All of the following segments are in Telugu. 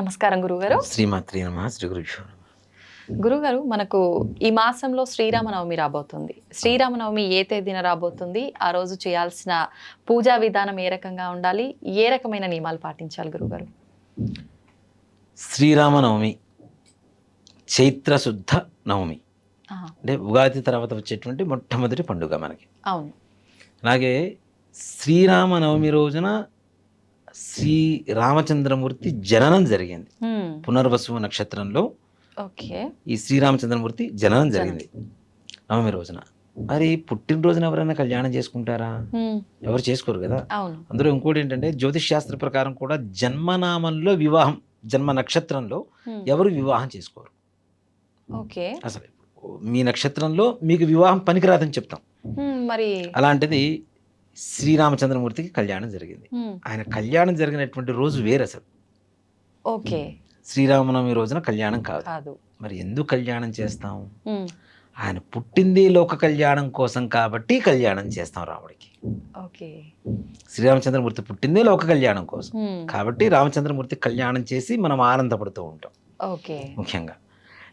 నమస్కారం గురుగారు శ్రీమాత్రి నమ శ్రీ నమః. గురుగారు మనకు ఈ మాసంలో శ్రీరామనవమి రాబోతుంది. శ్రీరామనవమి ఏ తేదీన రాబోతుంది? ఆ రోజు చేయాల్సిన పూజా విధానం ఏ రకంగా ఉండాలి? ఏ రకమైన నియమాలు పాటించాలి గురుగారు శ్రీరామనవమి చైత్ర శుద్ధ నవమి. అంటే ఉగాది తర్వాత వచ్చేటువంటి మొట్టమొదటి పండుగ మనకి. అవును. అలాగే శ్రీరామనవమి రోజున శ్రీ రామచంద్రమూర్తి జననం జరిగింది. హ్మ్, పునర్వసు నక్షత్రంలో ఓకే. ఈ శ్రీరామచంద్రమూర్తి జననం జరిగింది. నవమి రోజున. మరి పుట్టినరోజున ఎవరైనా కళ్యాణం చేసుకుంటారా? హ్మ్, ఎవరు చేసుకోరు కదా? అందులో ఇంకోటి ఏంటంటే జ్యోతిష్ శాస్త్ర ప్రకారం కూడా జన్మనామంలో వివాహం జన్మ నక్షత్రంలో హ్మ్, ఎవరు వివాహం చేసుకోరు. ఓకే. అసలు మీ నక్షత్రంలో మీకు వివాహం పనికిరాదని చెప్తాం. మరి అలాంటిది శ్రీరామచంద్రమూర్తికి కళ్యాణం జరిగింది. ఆయన కళ్యాణం జరిగినటువంటి రోజు వేరు అసలు ఓకే. శ్రీరామనవమి రోజున కళ్యాణం కాదు. మరి ఎందుకు కళ్యాణం చేస్తాం? ఆయన పుట్టింది లోక కళ్యాణం కోసం కాబట్టి కళ్యాణం చేస్తాం రాముడికి. ఓకే. శ్రీరామచంద్రమూర్తి పుట్టిందే లోక కళ్యాణం కోసం. కాబట్టి రామచంద్రమూర్తి కళ్యాణం చేసి మనం ఆనందపడుతూ ఉంటాం. ఓకే. ముఖ్యంగా.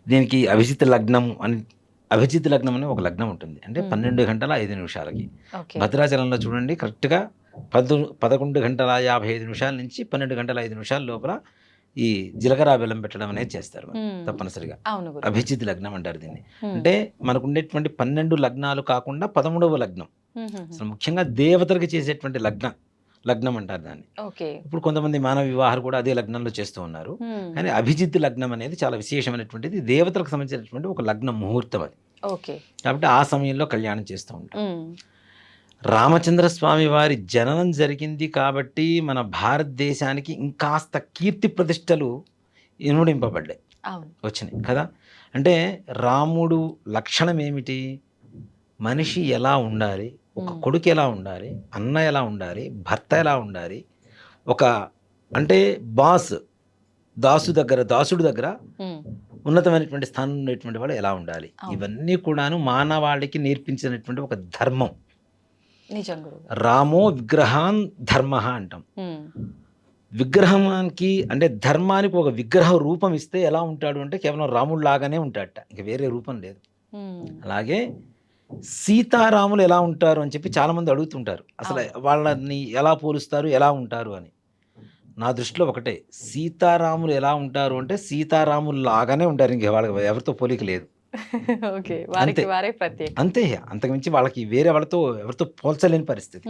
దీనికి అభిజిత్ లగ్నం అని అభిజిత్ లగ్నం అని ఒక లగ్నం ఉంటుంది. అంటే. పన్నెండు గంటల ఐదు నిమిషాలకి. భద్రాచలంలో చూడండి కరెక్ట్గా పద పదకొండు గంటల యాభై ఐదు నిమిషాల నుంచి పన్నెండు గంటల ఐదు నిమిషాల లోపల ఈ జీలకర్ర బెల్లం పెట్టడం అనేది చేస్తారు తప్పనిసరిగా. అభిజిత్ లగ్నం అంటారు దీన్ని. అంటే మనకు ఉండేటువంటి పన్నెండు లగ్నాలు కాకుండా పదమూడవ లగ్నం. అసలు ముఖ్యంగా దేవతలకు చేసేటువంటి లగ్నం. లగ్నం అంటారు దాన్ని. ఓకే. ఇప్పుడు కొంతమంది మానవ వివాహాలు కూడా అదే లగ్నంలో చేస్తూ ఉన్నారు. కానీ అభిజిత్ లగ్నం అనేది చాలా విశేషమైనటువంటిది. దేవతలకు సంబంధించినటువంటి ఒక లగ్న ముహూర్తం అది. ఓకే. కాబట్టి ఆ సమయంలో కళ్యాణం చేస్తూ ఉంటాం రామచంద్ర స్వామి వారి జననం జరిగింది కాబట్టి మన భారతదేశానికి ఇంకాస్త కీర్తి ప్రతిష్టలు ఇనుడింపబడ్డాయి వచ్చినాయి కదా? అంటే రాముడు లక్షణం ఏమిటి? మనిషి ఎలా ఉండాలి? ఒక. కొడుకు ఎలా ఉండాలి? అన్న ఎలా ఉండాలి? భర్త ఎలా ఉండాలి? ఒక అంటే బాస్ దాసు దగ్గర దాసుడు దగ్గర ఉన్నతమైనటువంటి స్థానం ఉండేటువంటి వాడు ఎలా ఉండాలి. ఇవన్నీ కూడాను మానవాళికి నేర్పించినటువంటి ఒక ధర్మం. రామో విగ్రహాన్ ధర్మ అంటాం. విగ్రహానికి అంటే ధర్మానికి ఒక విగ్రహ రూపం ఇస్తే ఎలా ఉంటాడు అంటే కేవలం రాముడు లాగానే ఉంటాడట. ఇంక వేరే రూపం లేదు. అలాగే సీతారాములు ఎలా ఉంటారు అని చెప్పి చాలామంది అడుగుతుంటారు. అసలు వాళ్ళని ఎలా పోలుస్తారు ఎలా ఉంటారు అని. నా దృష్టిలో ఒకటే సీతారాములు ఎలా ఉంటారు అంటే సీతారాములు లాగానే ఉంటారు. ఇంక వాళ్ళకి ఎవరితో పోలిక లేదు. అంతే. అంతే అంతకుమించి వాళ్ళకి వేరే వాళ్ళతో ఎవరితో పోల్చలేని పరిస్థితి.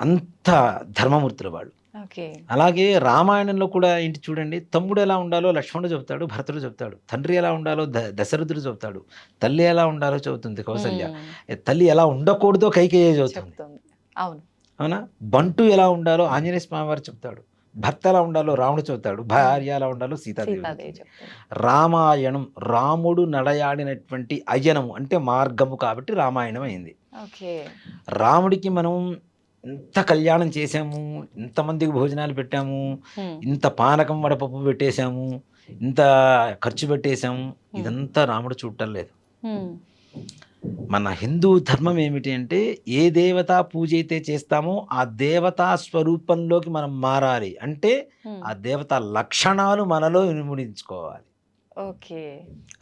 అంత ధర్మమూర్తులు వాళ్ళు. అలాగే రామాయణంలో కూడా ఏంటి చూడండి తమ్ముడు ఎలా ఉండాలో లక్ష్మణుడు చెప్తాడు భరతుడు చెప్తాడు తండ్రి ఎలా ఉండాలో దశరథుడు చెప్తాడు తల్లి ఎలా ఉండాలో చెబుతుంది కౌసల్య. తల్లి ఎలా ఉండకూడదో కైకేయ చెబుతుంది. అవును. అవునా? బంటు ఎలా ఉండాలో ఆంజనేయ స్వామి వారు చెప్తాడు భర్త ఎలా ఉండాలో రాముడు చెబుతాడు భార్య ఎలా ఉండాలో సీతాదేవి రామాయణం రాముడు నడయాడినటువంటి అయనము అంటే మార్గము కాబట్టి రామాయణం అయింది. రాముడికి మనం ఇంత కళ్యాణం చేసాము ఇంతమందికి భోజనాలు పెట్టాము ఇంత పానకం వడపప్పు పెట్టేశాము ఇంత ఖర్చు పెట్టేశాము. ఇదంతా రాముడు చూడటం లేదు. మన హిందూ ధర్మం ఏమిటి అంటే ఏ దేవతా పూజ అయితే చేస్తామో ఆ దేవతా స్వరూపంలోకి మనం మారాలి. అంటే ఆ దేవత లక్షణాలు మనలో ఇనుముడించుకోవాలి ఓకే.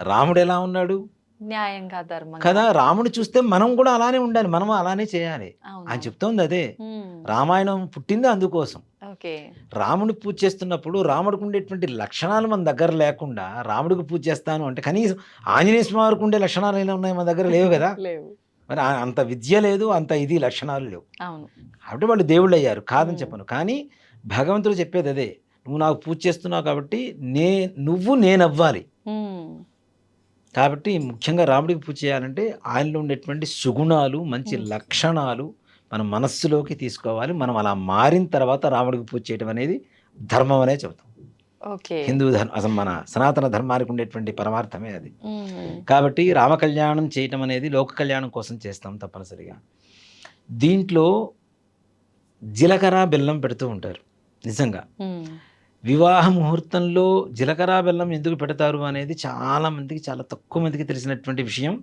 రాముడు ఎలా ఉన్నాడు? న్యాయంగా ధర్మంగా. కదా రాముడు చూస్తే మనం కూడా అలానే ఉండాలి మనం అలానే చేయాలి. ఆయన చెప్తోంది అదే. రామాయణం పుట్టింది అందుకోసం. రాముడి పూజ చేస్తున్నప్పుడు రాముడికి ఉండేటువంటి లక్షణాలు మన దగ్గర లేకుండా రాముడికి పూజ చేస్తాను అంటే కనీసం ఆంజనేయ స్వామికి ఉండే లక్షణాలు ఎలా ఉన్నాయి మన దగ్గర? లేవు కదా? మరి అంత విద్య లేదు అంత ఇది లక్షణాలు లేవు. కాబట్టి వాళ్ళు దేవుళ్ళు అయ్యారు కాదని. చెప్పను. కానీ భగవంతుడు చెప్పేది అదే. నువ్వు నాకు పూజ చేస్తున్నావు కాబట్టి నే నువ్వు నేను అవ్వాలి హ్మ్, కాబట్టి ముఖ్యంగా రాముడికి పూజ చేయాలంటే ఆయనలో ఉండేటువంటి సుగుణాలు మంచి. లక్షణాలు మన మనస్సులోకి తీసుకోవాలి. మనం అలా మారిన తర్వాత రాముడికి పూజ చేయడం అనేది ధర్మం అనే చెబుతాం. ఓకే. హిందూ ధర్మం అసలు మన సనాతన ధర్మానికి ఉండేటువంటి పరమార్థమే అది. కాబట్టి రామ కళ్యాణం చేయటం అనేది లోక కళ్యాణం కోసం చేస్తాం తప్పనిసరిగా. దీంట్లో జీలకర్ర బెల్లం పెడుతూ ఉంటారు నిజంగా. వివాహ ముహూర్తంలో జీలకర్ర బెల్లం ఎందుకు పెడతారు అనేది చాలా మందికి చాలా తక్కువ మందికి తెలిసినటువంటి విషయం.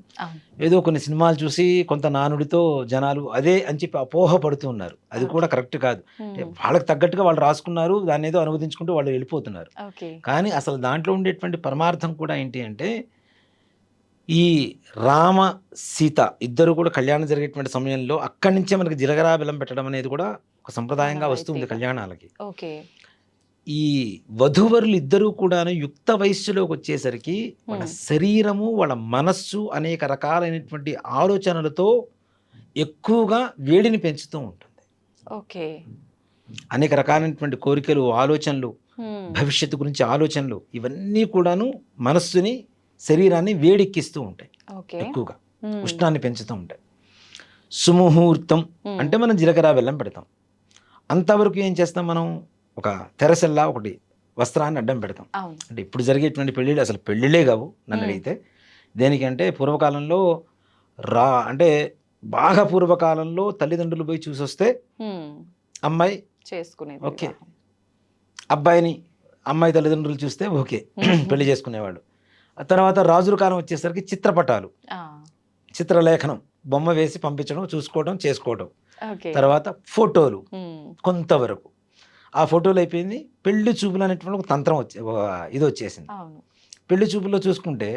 ఏదో కొన్ని సినిమాలు చూసి కొంత నానుడితో జనాలు అదే అని చెప్పి అపోహ పడుతూ ఉన్నారు. అది కూడా కరెక్ట్ కాదు. వాళ్ళకి తగ్గట్టుగా వాళ్ళు రాసుకున్నారు దాన్ని ఏదో అనువదించుకుంటూ వాళ్ళు వెళ్ళిపోతున్నారు. కానీ అసలు దాంట్లో ఉండేటువంటి పరమార్థం కూడా ఏంటి అంటే ఈ రామ సీత ఇద్దరు కూడా కళ్యాణం జరిగేటువంటి సమయంలో అక్కడి నుంచే మనకి జీలకర్ర బెల్లం పెట్టడం అనేది కూడా ఒక సంప్రదాయంగా వస్తుంది. కళ్యాణాలకి. ఓకే. ఈ వధూవరులు ఇద్దరూ కూడాను యుక్త వయస్సులోకి వచ్చేసరికి వాళ్ళ. శరీరము వాళ్ళ మనస్సు అనేక రకాలైనటువంటి ఆలోచనలతో ఎక్కువగా వేడిని పెంచుతూ ఉంటుంది ఓకే అనేక రకాలైనటువంటి కోరికలు ఆలోచనలు. భవిష్యత్తు గురించి ఆలోచనలు ఇవన్నీ కూడాను మనస్సుని శరీరాన్ని వేడెక్కిస్తూ ఉంటాయి ఓకే ఎక్కువగా. ఉష్ణాన్ని పెంచుతూ ఉంటాయి సుముహూర్తం. అంటే మనం జీలకర్ర బెల్లం పెడతాం అంతవరకు ఏం చేస్తాం మనం ఒక తెరసల్లా ఒకటి వస్త్రాన్ని అడ్డం పెడతాం అంటే ఇప్పుడు జరిగేటువంటి పెళ్ళిళ్ళు అసలు పెళ్ళిళ్ళే కావు నన్ను. అడిగితే దేనికంటే పూర్వకాలంలో రా అంటే బాగా పూర్వకాలంలో తల్లిదండ్రులు పోయి చూసి వస్తే. అమ్మాయి చేసుకునేది ఓకే. అబ్బాయిని అమ్మాయి తల్లిదండ్రులు చూస్తే ఓకే. పెళ్ళి చేసుకునేవాళ్ళు ఆ తర్వాత రాజుల కాలం వచ్చేసరికి చిత్రపటాలు చిత్రలేఖనం బొమ్మ వేసి పంపించడం చూసుకోవడం చేసుకోవడం తర్వాత ఫోటోలు. కొంతవరకు ఆ ఫోటోలు అయిపోయింది. పెళ్ళి చూపులు అనేటువంటి ఒక తంత్రం వచ్చే ఇది వచ్చేసింది. పెళ్ళి చూపుల్లో చూసుకుంటే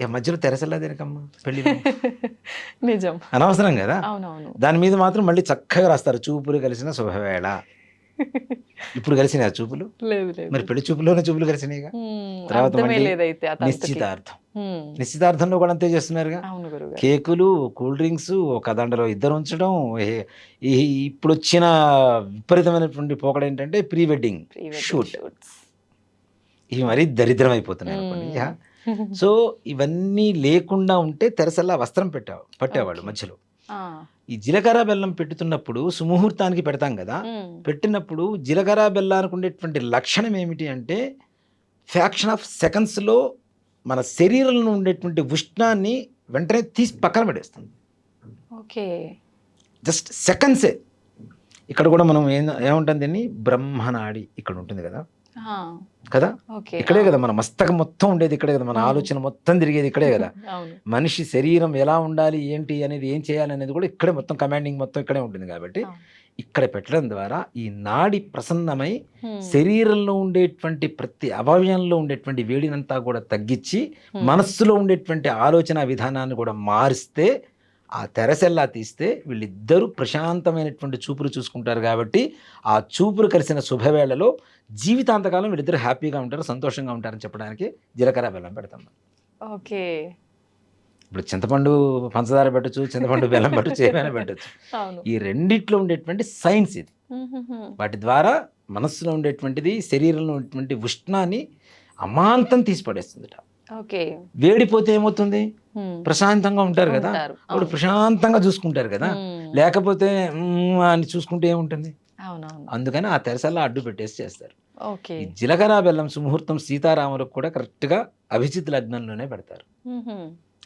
ఇక మధ్యలో తెరసల్లా దేనికమ్మా పెళ్ళి నిజం. అనవసరం కదా? దాని మీద మాత్రం మళ్ళీ చక్కగా రాస్తారు. చూపులు కలిసిన శుభవేళ. ఇప్పుడు కలిసిన చూపులు? లేదు లేదు. మరి పెళ్ళి చూపులోనే చూపులు కలిసినాయిగా? తర్వాత. నిశ్చితార్థం. నిశ్చితార్థంలో కూడా అంతే చేస్తున్నారుగా? కేకులు కూల్ డ్రింక్స్ ఒక దండలో ఇద్దరు ఉంచడం ఇప్పుడు వచ్చిన విపరీతమైనటువంటి పోకడ ఏంటంటే ప్రీ వెడ్డింగ్ షూట్. ఇవి మరీ దరిద్రం అయిపోతున్నాయి అనుకోండి. సో ఇవన్నీ లేకుండా ఉంటే తెరసల్లా వస్త్రం పెట్టావు పట్టేవాళ్ళు. మధ్యలో. ఈ జీలకర్ర బెల్లం పెట్టుతున్నప్పుడు సుముహూర్తానికి పెడతాం కదా పెట్టినప్పుడు జీలకర్ర బెల్లానికి ఉండేటువంటి లక్షణం ఏమిటి అంటే ఫ్యాక్షన్ ఆఫ్ సెకండ్స్లో మన శరీరంలో ఉండేటువంటి ఉష్ణాన్ని వెంటనే తీసి పక్కన పెట్టేస్తుంది ఓకే. జస్ట్ సెకండ్సే ఇక్కడ కూడా మనం ఏం ఏముంటుంది బ్రహ్మనాడి ఇక్కడ ఉంటుంది కదా. కదా? ఇక్కడే కదా మన మస్తకం మొత్తం ఉండేది ఇక్కడే కదా మన. ఆలోచన మొత్తం తిరిగేది ఇక్కడే కదా. మనిషి శరీరం ఎలా ఉండాలి ఏంటి అనేది ఏం చేయాలి అనేది కూడా ఇక్కడే మొత్తం కమాండింగ్ మొత్తం ఇక్కడే ఉంటుంది కాబట్టి. ఇక్కడ పెట్టడం ద్వారా ఈ నాడి ప్రసన్నమై శరీరంలో ఉండేటువంటి ప్రతి అవయవంలో ఉండేటువంటి వేడినంతా కూడా తగ్గించి మనస్సులో ఉండేటువంటి ఆలోచన విధానాన్ని కూడా మారిస్తే ఆ తెరసెల్లా తీస్తే వీళ్ళిద్దరూ ప్రశాంతమైనటువంటి చూపులు చూసుకుంటారు కాబట్టి ఆ చూపులు కలిసిన శుభవేళలో జీవితాంతకాలం వీళ్ళిద్దరు హ్యాపీగా ఉంటారు సంతోషంగా ఉంటారని చెప్పడానికి జీలకర్ర బెల్లం పెడతాం ఓకే. ఇప్పుడు చింతపండు పంచదార పెట్టచ్చు చింతపండు బెల్లం పెట్టచ్చు ఏమైనా పెట్టచ్చు. ఈ రెండిట్లో ఉండేటువంటి సైన్స్ ఇది. వాటి ద్వారా మనస్సులో ఉండేటువంటిది శరీరంలో ఉండేటువంటి ఉష్ణాన్ని అమాంతం తీసి పడేస్తుందిట ఓకే వేడిపోతే ఏమవుతుంది? ప్రశాంతంగా ఉంటారు కదా. అప్పుడు. ప్రశాంతంగా చూసుకుంటారు కదా. లేకపోతే అని చూసుకుంటే ఏముంటుంది? అందుకని ఆ తెరసల్లా అడ్డు పెట్టేసి చేస్తారు. జీలకర్ర బెల్లం సుముహూర్తం సీతారాములకు కూడా కరెక్ట్గా అభిజిత్ లగ్నంలోనే పెడతారు.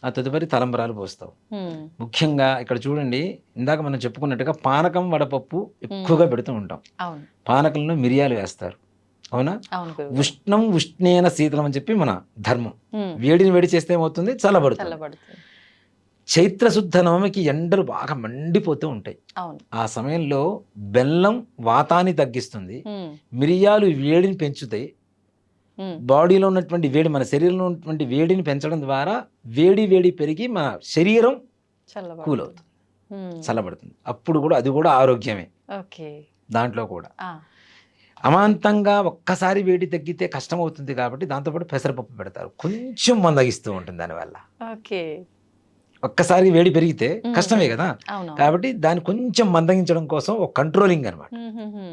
ఆ తదుపరి తలంబరాలు పోస్తావు. ముఖ్యంగా ఇక్కడ చూడండి ఇందాక మనం చెప్పుకున్నట్టుగా పానకం వడపప్పు ఎక్కువగా పెడుతూ ఉంటాం. పానకంలో మిరియాలు వేస్తారు. అవునా? ఉష్ణం ఉష్ణేన శీతలం అని చెప్పి మన ధర్మం. వేడిని వేడి చేస్తే ఏమవుతుంది? చల్లబడుతుంది. చైత్రశుద్ధ నవమికి ఎండలు బాగా మండిపోతూ ఉంటాయి. ఆ సమయంలో బెల్లం వాతాన్ని తగ్గిస్తుంది. మిరియాలు వేడిని పెంచుతాయి. బాడీలో ఉన్నటువంటి వేడి మన శరీరంలో ఉన్నటువంటి వేడిని పెంచడం ద్వారా వేడి వేడి పెరిగి మన శరీరం కూల్ అవుతుంది చల్లబడుతుంది. అప్పుడు కూడా అది కూడా ఆరోగ్యమే. ఓకే. దాంట్లో కూడా. అమాంతంగా ఒక్కసారి వేడి తగ్గితే కష్టం అవుతుంది కాబట్టి దాంతోపాటు పెసరపప్పు పెడతారు. కొంచెం మందగిస్తూ ఉంటుంది దానివల్ల. ఓకే. ఒక్కసారి వేడి పెరిగితే. కష్టమే కదా? కాబట్టి దాన్ని కొంచెం మందగించడం కోసం ఒక కంట్రోలింగ్ అనమాట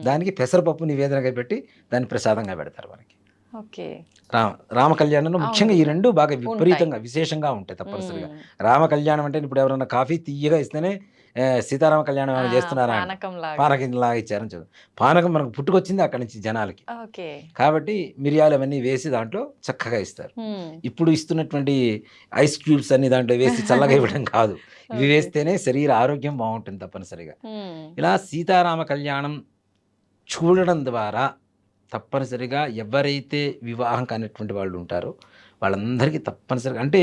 దానికి పెసరపప్పు నివేదనగా పెట్టి దాన్ని ప్రసాదంగా పెడతారు మనకి. రామ రామ కళ్యాణంలో ముఖ్యంగా ఈ రెండు బాగా విపరీతంగా విశేషంగా ఉంటాయి తప్పనిసరిగా. రామ కళ్యాణం అంటే ఇప్పుడు ఎవరైనా కాఫీ తీయగా ఇస్తేనే సీతారామ కళ్యాణం ఏమైనా చేస్తున్నారా? పానకం లాగా ఇచ్చారని చదువు పానకం మనకు పుట్టుకొచ్చింది అక్కడి నుంచి జనాలకి. ఓకే. కాబట్టి మిరియాలు అవన్నీ వేసి దాంట్లో చక్కగా ఇస్తారు. ఇప్పుడు ఇస్తున్నటువంటి ఐస్ క్యూబ్స్ అన్ని దాంట్లో వేసి చల్లగా ఇవ్వడం కాదు. ఇవి. వేస్తేనే శరీర ఆరోగ్యం బాగుంటుంది తప్పనిసరిగా. ఇలా సీతారామ కళ్యాణం చూడడం ద్వారా తప్పనిసరిగా ఎవరైతే వివాహం కానిటువంటి వాళ్ళు ఉంటారో వాళ్ళందరికీ తప్పనిసరిగా అంటే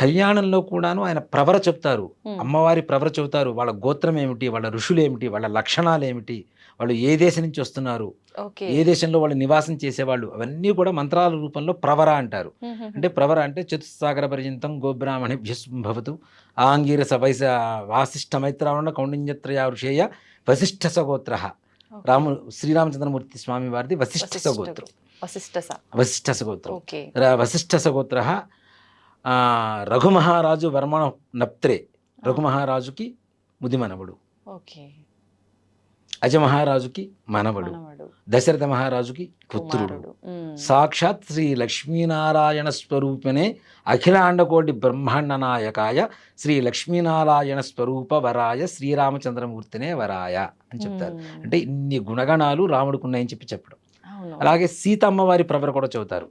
కళ్యాణంలో కూడాను ఆయన ప్రవర చెప్తారు. అమ్మవారి ప్రవర చెబుతారు. వాళ్ళ గోత్రం ఏమిటి? వాళ్ళ ఋషులు ఏమిటి వాళ్ళ లక్షణాలు ఏమిటి? వాళ్ళు ఏ దేశం నుంచి వస్తున్నారు? ఏ దేశంలో వాళ్ళు నివాసం చేసేవాళ్ళు? అవన్నీ కూడా మంత్రాల రూపంలో ప్రవర అంటారు. అంటే ప్రవర అంటే చతుస్సాగర పర్యంతం గోబ్రాహ్మణిభ్యస్భవతు ఆంగీరస వైశ వాసిష్ఠ మైత్రావణ కౌండిన్యత్రయ ఋషేయ వశిష్ఠ సగోత్ర. రాముడు శ్రీరామచంద్రమూర్తి స్వామి వారిది వశిష్ఠ సగోత్రం వశిష్ఠ సగోత్రం వశిష్ఠ సగోత్ర రఘుమహారాజు వర్మణ నప్త్రే. రఘుమహారాజుకి ముది మనవడు ఓకే. అజమహారాజుకి మనవడు. దశరథ మహారాజుకి పుత్రుడు. సాక్షాత్ శ్రీ లక్ష్మీనారాయణ స్వరూపిణే అఖిలాండకోటి బ్రహ్మాండ నాయకాయ శ్రీ లక్ష్మీనారాయణ స్వరూప వరాయ శ్రీరామచంద్రమూర్తినే వరాయ అని చెప్తారు. అంటే ఇన్ని గుణగణాలు రాముడికి ఉన్నాయని చెప్పి చెప్పడం. అలాగే సీతమ్మ వారి ప్రవర కూడా చెబుతారు.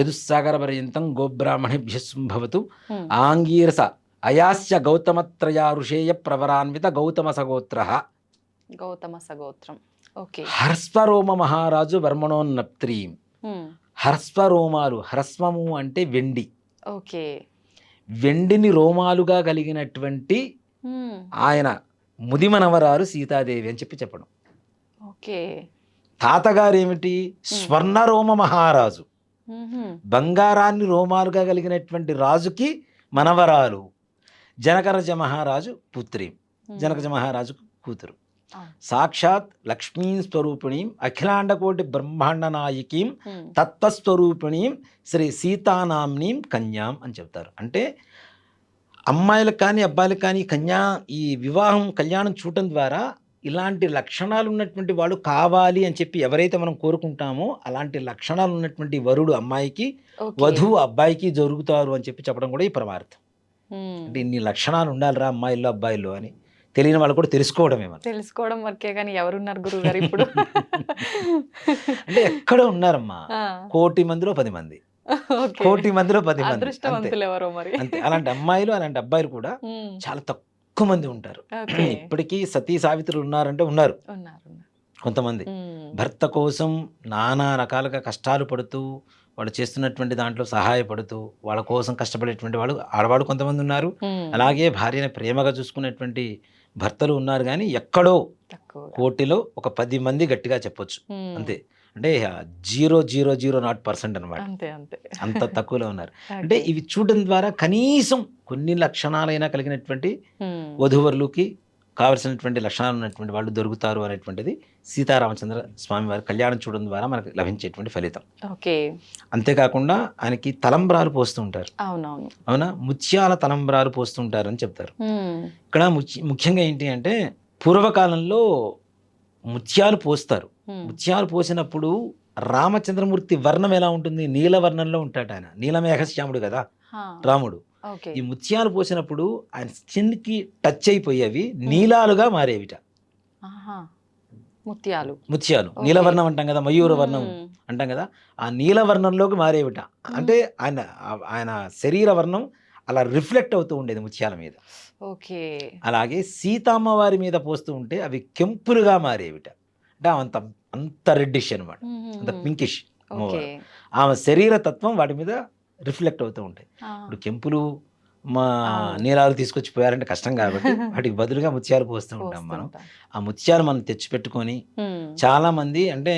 చతుస్సాగర పర్యంతం గోబ్రాహ్మణిభ్య సంభవతు. ఉమ్. ఆంగీరస అయాస్య గౌతమత్రయా ఋషేయ ప్రవరాన్విత గౌతమ సగోత్ర గౌతమ సగోత్రం ఓకే. హర్స్వరోమ మహారాజు వర్మణోన్నప్త్రీం. హర్స్వరోమాలు హ్రస్వము అంటే వెండి. ఓకే. వెండిని రోమాలుగా కలిగినటువంటి. ఆయన ముదిమనవరారు సీతాదేవి అని చెప్పి చెప్పడం. ఓకే. తాతగారు ఏమిటి స్వర్ణరోమ మహారాజు. బంగారాన్ని రోమాలుగా కలిగినటువంటి రాజుకి మనవరాలు జనకరజ మహారాజు పుత్రి. జనకజ మహారాజు కూతురు. సాక్షాత్ లక్ష్మీ స్వరూపిణీం అఖిలాండకోటి బ్రహ్మాండ నాయకీం. తత్వస్వరూపిణీం శ్రీ సీతానాంనీం కన్యాం అని చెప్తారు అంటే అమ్మాయిలకు కానీ అబ్బాయిలకు కానీ కన్యా ఈ వివాహం కళ్యాణం చూడటం ద్వారా ఇలాంటి లక్షణాలు ఉన్నటువంటి వాడు కావాలి అని చెప్పి ఎవరైతే మనం కోరుకుంటామో అలాంటి లక్షణాలు ఉన్నటువంటి వరుడు అమ్మాయికి. వధువు అబ్బాయికి జరుగుతారు అని చెప్పి చెప్పడం కూడా ఈ పరమార్థం. అంటే ఇన్ని లక్షణాలు ఉండాలిరా అమ్మాయిల్లో అబ్బాయిల్లో అని తెలియని వాళ్ళు కూడా తెలుసుకోవడమే మనం తెలుసుకోవడం వరకే కానీ ఎవరున్నారు గురువు గారు ఇప్పుడు అంటే ఎక్కడ ఉన్నారమ్మా. కోటి మందిలో పది మంది. కోటి మందిలో పది మంది అంతే. అలాంటి అమ్మాయిలు అలాంటి అబ్బాయిలు కూడా. చాలా తక్కువ మంది ఉంటారు. ఇప్పటికీ సతీ సావిత్రులు ఉన్నారంటే ఉన్నారు. కొంతమంది. భర్త కోసం నానా రకాలుగా కష్టాలు పడుతూ వాళ్ళు చేస్తున్నటువంటి దాంట్లో సహాయపడుతూ వాళ్ళ కోసం కష్టపడేటువంటి వాళ్ళు ఆడవాళ్ళు కొంతమంది ఉన్నారు. అలాగే భార్యని ప్రేమగా చూసుకునేటువంటి భర్తలు ఉన్నారు కానీ ఎక్కడో కోటిలో ఒక పది మంది గట్టిగా చెప్పొచ్చు. అంతే అంటే zero zero zero not percent అనమాట అంతే అంతే. అంత తక్కువలో ఉన్నారు. అంటే ఇవి చూడడం ద్వారా కనీసం కొన్ని లక్షణాలైనా కలిగినటువంటి ఉమ్. వధూవరులకి కావలసినటువంటి లక్షణాలు ఉన్నటువంటి వాళ్ళు దొరుకుతారు అనేటువంటిది సీతారామచంద్ర స్వామి వారి కళ్యాణం చూడడం ద్వారా మనకు లభించేటువంటి ఫలితం. ఓకే. అంతేకాకుండా ఆయనకి తలంబ్రాలు పోస్తూ ఉంటారు. అవునవును. అవునా? ముత్యాల తలంబ్రాలు పోస్తూ ఉంటారు అని చెప్తారు. ఉమ్. ఇక్కడ ముఖ్య- ముఖ్యంగా ఏంటి అంటే పూర్వకాలంలో ముత్యాలు పోస్తారు. ముత్యాలు పోసినప్పుడు రామచంద్రమూర్తి వర్ణం ఎలా ఉంటుంది? నీలవర్ణంలో ఉంటాడు ఆయన. నీలమేఘశ్యాముడు కదా. రాముడు. ఈ ముత్యాలు పోసినప్పుడు ఆయన స్కిన్కి టచ్ అయిపోయేవి నీలాలుగా మారేవిట. ముత్యాలు. ముత్యాలు. నీలవర్ణం అంటాం కదా? మయూర వర్ణం. అంటాం కదా? ఆ నీలవర్ణంలోకి మారేవిట. అంటే ఆయన ఆయన శరీర వర్ణం అలా రిఫ్లెక్ట్ అవుతూ ఉండేది ముత్యాల మీద. ఓకే. అలాగే సీతామ్మ వారి మీద పోస్తూ ఉంటే అవి కెంపులుగా మారేవిట. అంటే అంత అంత రెడ్డిష్ అనమాట అంత. పింకిష్ ఆమె శరీర తత్వం వాటి మీద రిఫ్లెక్ట్ అవుతూ ఉంటాయి. ఇప్పుడు కెంపులు మా ఆ. నీలాలు తీసుకొచ్చి పోయారంటే కష్టం కాబట్టి వాటికి బదులుగా ముత్యాలు పోస్తూ ఉంటాం మనం. ఆ ముత్యాలు మనం తెచ్చిపెట్టుకొని. చాలా మంది అంటే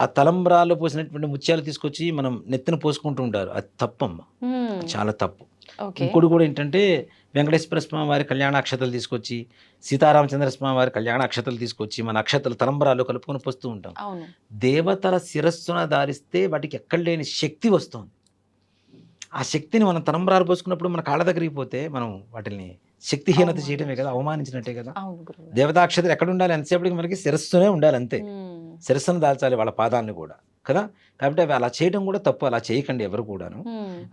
ఆ తలంబ్రాల్లో పోసినటువంటి ముత్యాలు తీసుకొచ్చి మనం నెత్తిన పోసుకుంటూ ఉంటారు. అది తప్పమ్మ. చాలా తప్పు. ఇంకోటి కూడా ఏంటంటే వెంకటేశ్వర స్వామి వారి కళ్యాణ అక్షతలు తీసుకొచ్చి సీతారామచంద్ర స్వామి వారి కళ్యాణ అక్షతలు తీసుకొచ్చి మన అక్షతలు తలంబ్రాలు కలుపుకొని పోస్తూ ఉంటాం. దేవతల శిరస్సున దారిస్తే వాటికి ఎక్కడ లేని శక్తి వస్తుంది. ఆ శక్తిని మనం తలంబ్రాలు పోసుకున్నప్పుడు మన కాళ్ళ దగ్గరికి పోతే మనం వాటిని శక్తిహీనత చేయడమే కదా అవమానించినట్టే కదా. దేవతాక్షతలు ఎక్కడ ఉండాలి ఎంతసేపటికి మనకి శిరస్సునే ఉండాలి అంతే. శిరస్సును దాల్చాలి వాళ్ళ పాదాలను కూడా కదా కాబట్టి అవి అలా చేయడం కూడా తప్పు అలా చేయకండి ఎవరు కూడాను.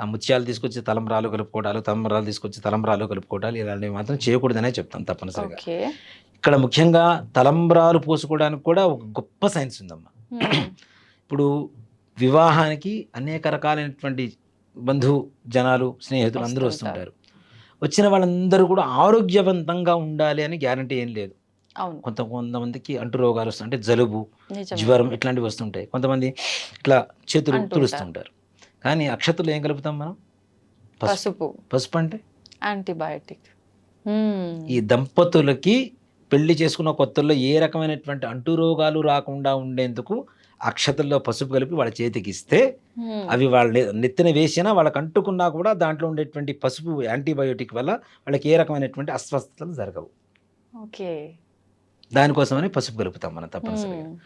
ఆ ముత్యాలు తీసుకొచ్చి తలంబ్రాలు కలుపుకోవడాలు తలంబ్రాలు తీసుకొచ్చి తలంబ్రాలు కలుపుకోవడాలు ఇలాంటివి మాత్రం చేయకూడదనే చెప్తాం తప్పనిసరిగా ఇక్కడ ముఖ్యంగా తలంబ్రాలు పోసుకోవడానికి కూడా ఒక గొప్ప సైన్స్ ఉందమ్మా. ఇప్పుడు వివాహానికి అనేక రకాలైనటువంటి బంధు జనాలు స్నేహితులు అందరూ వస్తుంటారు. వచ్చిన వాళ్ళందరూ కూడా ఆరోగ్యవంతంగా ఉండాలి అని గ్యారంటీ ఏం లేదు. కొంత కొంతమందికి అంటు రోగాలు వస్తాయి అంటే జలుబు జ్వరం ఇట్లాంటివి వస్తుంటాయి. కొంతమంది ఇట్లా చేతులు. తుడుస్తుంటారు. కానీ అక్షతలు ఏం కలుపుతాం మనం? పసుపు. పసుపు. పసుపు అంటే? యాంటీబయాటిక్. ఈ దంపతులకి పెళ్ళి చేసుకున్న కొత్తల్లో ఏ రకమైనటువంటి అంటు రోగాలు రాకుండా ఉండేందుకు అక్షతల్లో పసుపు కలిపి వాళ్ళ చేతికి ఇస్తే అవి వాళ్ళ నెత్తిన వేసినా వాళ్ళకి అంటుకున్నా కూడా దాంట్లో ఉండేటువంటి పసుపు యాంటీబయోటిక్ వల్ల వాళ్ళకి ఏ రకమైనటువంటి అస్వస్థతలు జరగవు. ఓకే. దానికోసమని పసుపు కలుపుతాం మనం తప్పనిసరిగా.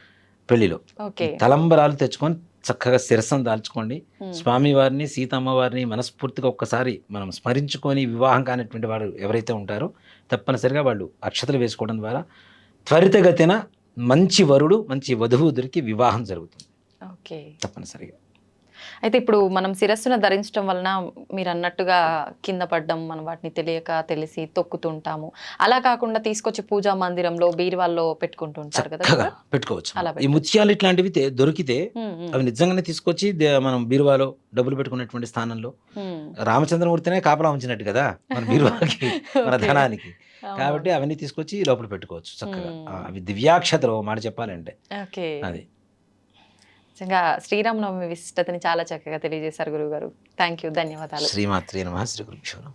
పెళ్ళిలో ఓకే. తలంబరాలు తెచ్చుకొని చక్కగా శిరస్సును దాల్చుకోండి. Hmm. స్వామి వారిని సీతమ్మ వారిని మనస్ఫూర్తిగా ఒక్కసారి మనం స్మరించుకొని వివాహం కానిటువంటి వారు ఎవరైతే ఉంటారో తప్పనిసరిగా వాళ్ళు అక్షతలు వేసుకోవడం ద్వారా త్వరితగతిన మంచి వరుడు మంచి వధువు దొరికి వివాహం జరుగుతుంది. ఓకే. తప్పనిసరిగా. అయితే ఇప్పుడు మనం శిరస్సును ధరించడం వలన మీరు అన్నట్టుగా కింద పడ్డం మనం వాటిని తెలియక తెలిసి తొక్కుతుంటాము. అలా కాకుండా తీసుకొచ్చి పూజా మందిరంలో బీరువాల్లో పెట్టుకుంటుంటారు కదా పెట్టుకోవచ్చు. అలా ఈ ముత్యాలు ఇట్లాంటివి దొరికితే అవి నిజంగానే తీసుకొచ్చి మనం బీరువాలో డబ్బులు పెట్టుకునేటువంటి స్థానంలో. రామచంద్రమూర్తినే కాపలా ఉంచినట్టు కదా మన బీరువాకి మన. ధనానికి. కాబట్టి అవన్నీ తీసుకొచ్చి లోపల పెట్టుకోవచ్చు చక్కగా. అవి దివ్యాక్షతలు మాట చెప్పాలంటే. అది. నిజంగా శ్రీరామనవమి విశిష్టతని చాలా చక్కగా తెలియజేశారు గురుగారు థ్యాంక్ యూ. ధన్యవాదాలు. శ్రీమాత్రే నమ. శ్రీ గురుభ్యో నమ.